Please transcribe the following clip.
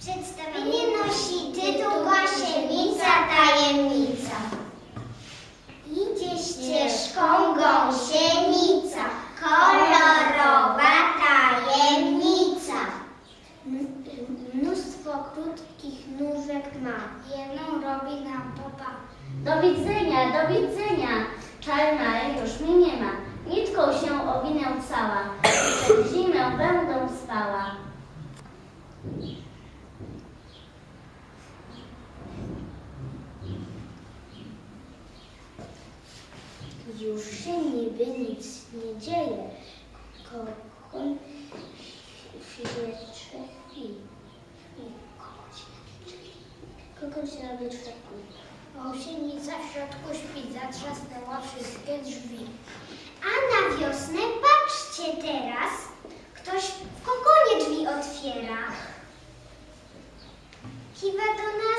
Przedstawienie nosi tytuł Gąsienica Tajemnica. Idzie ścieżką gąsienica, kolorowa tajemnica. Mnóstwo krótkich nóżek ma, jedną robi nam popa. Do widzenia, do widzenia. Czarna już mnie nie ma. Nitką się owinę cała. Przed zimę będę spała. Już się niby nic nie dzieje. Kokoń jeszcze chwili. Kokoń się na wyczerku. Osienica w środku śpi, zatrzasnęła wszystkie drzwi. A na wiosnę patrzcie teraz, ktoś w kokonie drzwi otwiera. Kiwa do nas.